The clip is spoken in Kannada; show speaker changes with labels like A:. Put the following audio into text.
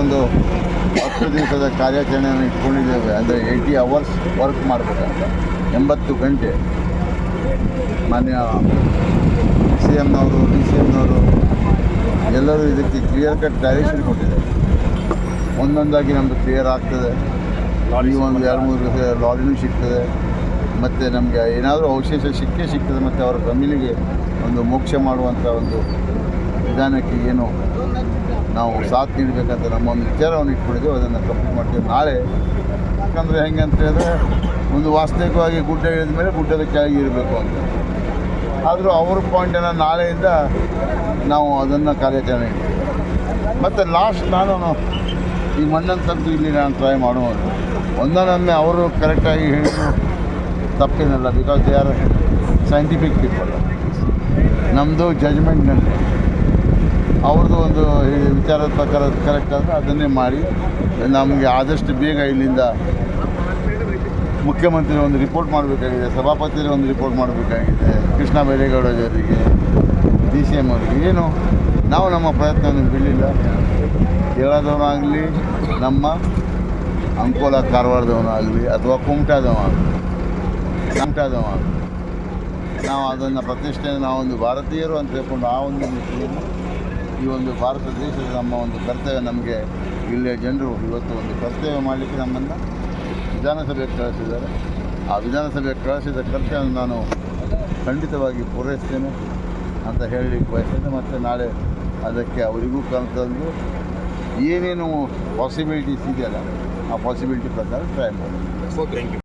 A: ಒಂದು ಹತ್ತು ದಿವಸದ ಕಾರ್ಯಾಚರಣೆಯನ್ನು ಇಟ್ಕೊಂಡಿದ್ದೇವೆ. ಅಂದರೆ ಏಯ್ಟಿ ಅವರ್ಸ್ ವರ್ಕ್ ಮಾಡಬೇಕಂತ. ಎಂಬತ್ತು ಗಂಟೆ. ಮಾನ್ಯ ಸಿ ಎಮ್ನವರು ಡಿ ಸಿ ಎಮ್ನವರು ಎಲ್ಲರೂ ಇದಕ್ಕೆ ಕ್ಲಿಯರ್ ಕಟ್ ಡೈರೆಕ್ಷನ್ ಕೊಟ್ಟಿದ್ದಾರೆ. ಒಂದೊಂದಾಗಿ ನಮ್ಮದು ಕ್ಲಿಯರ್ ಆಗ್ತದೆ. ಈ ಒಂದು ಎರಡು ಮೂರು ಲಾರಿನೂ ಸಿಗ್ತದೆ. ಮತ್ತು ನಮಗೆ ಏನಾದರೂ ಅವಶೇಷ ಸಿಕ್ಕೇ ಸಿಗ್ತದೆ. ಮತ್ತು ಅವರ ಫ್ಯಾಮಿಲಿಗೆ ಒಂದು ಮೋಕ್ಷ ಮಾಡುವಂಥ ಒಂದು ವಿಧಾನಕ್ಕೆ ಏನು ನಾವು ಸಾಥ್ ನೀಡಬೇಕಂತ ನಮ್ಮ ಒಂದು ವಿಚಾರವನ್ನು ಇಟ್ಕೊಂಡಿದ್ದೇವೆ. ಅದನ್ನು ಕಂಪ್ಲೀಟ್ ಮಾಡ್ತೀವಿ ನಾಳೆ. ಯಾಕಂದರೆ ಹೆಂಗೆ ಅಂತ ಹೇಳಿದ್ರೆ, ಒಂದು ವಾಸ್ತವಿಕವಾಗಿ ಗುಡ್ಡ ಇಳಿದ ಮೇಲೆ ಗುಡ್ಡದ ಕೆಳಗೆ ಇರಬೇಕು ಅಂತ. ಆದರೂ ಅವ್ರ ಪಾಯಿಂಟನ್ನು ನಾಳೆಯಿಂದ ನಾವು ಅದನ್ನು ಕಾರ್ಯಾಚರಣೆ ಮತ್ತು ಲಾಸ್ಟ್ ನಾನು ಈ ಮಣ್ಣನ್ನು ತಂದು ಇಲ್ಲಿ ನಾನು ಟ್ರೈ ಮಾಡೋದು ಒಂದೊಂದೊಮ್ಮೆ ಅವರು ಕರೆಕ್ಟಾಗಿ ಹೇಳಿದ್ರು. ತಪ್ಪೇನಲ್ಲ because they are scientific people ನಮ್ಮದು ಜಜ್ಮೆಂಟ್ನಲ್ಲಿ ಅವ್ರದ್ದು ಒಂದು ವಿಚಾರದ ಪ್ರಕಾರ ಕರೆಕ್ಟ್ ಆದರೆ ಅದನ್ನೇ ಮಾಡಿ, ನಮಗೆ ಆದಷ್ಟು ಬೇಗ ಇಲ್ಲಿಂದ ಮುಖ್ಯಮಂತ್ರಿ ಒಂದು ರಿಪೋರ್ಟ್ ಮಾಡಬೇಕಾಗಿದೆ ಸಭಾಪತಿಯಲ್ಲಿ ಒಂದು ರಿಪೋರ್ಟ್ ಮಾಡಬೇಕಾಗಿದೆ, ಕೃಷ್ಣ ಬೈರೇಗೌಡರಿಗೆ ಡಿ ಸಿ ಎಂ ಅವರಿಗೆ. ಏನು? ನಾವು ನಮ್ಮ ಪ್ರಯತ್ನವನ್ನು ಬಿಡಲಿಲ್ಲ. ಕೇರಳದವನಾಗಲಿ ನಮ್ಮ ಅಂಕೋಲ ಕಾರವಾರದವನಾಗಲಿ ಅಥವಾ ಕುಮಟಾದವ ಕುಮಟಾದವ ನಾವು ಅದನ್ನು ಪ್ರತಿಷ್ಠೆ ನಾವೊಂದು ಭಾರತೀಯರು ಅಂತ ಹೇಳ್ಕೊಂಡು ಆ ಒಂದು ನಿಟ್ಟಿನಲ್ಲಿ ಈ ಒಂದು ಭಾರತ ದೇಶದ ನಮ್ಮ ಒಂದು ಕರ್ತವ್ಯ ನಮಗೆ ಇಲ್ಲಿಯ ಜನರು ಇವತ್ತು ಒಂದು ಕರ್ತವ್ಯ ಮಾಡಲಿಕ್ಕೆ ನಮ್ಮನ್ನು ವಿಧಾನಸಭೆಗೆ ಕಳಿಸಿದ್ದಾರೆ. ಆ ವಿಧಾನಸಭೆಗೆ ಕಳಿಸಿದ ಕರ್ತವ್ಯ ನಾನು ಖಂಡಿತವಾಗಿ ಪೂರೈಸ್ತೇನೆ ಅಂತ ಹೇಳಲಿಕ್ಕೆ ಬಯಸ್ತೇನೆ. ಮತ್ತು ನಾಳೆ ಅದಕ್ಕೆ ಅವರಿಗೂ ಕಲ್ತಂದು ಏನೇನು ಪಾಸಿಬಿಲಿಟೀಸ್ ಇದೆಯಲ್ಲ, ಆ ಪಾಸಿಬಿಲಿಟಿ ಪ್ರಕಾರ ಟ್ರೈ ಮಾಡಿ
B: ಓಕೆ ಥ್ಯಾಂಕ್ ಯು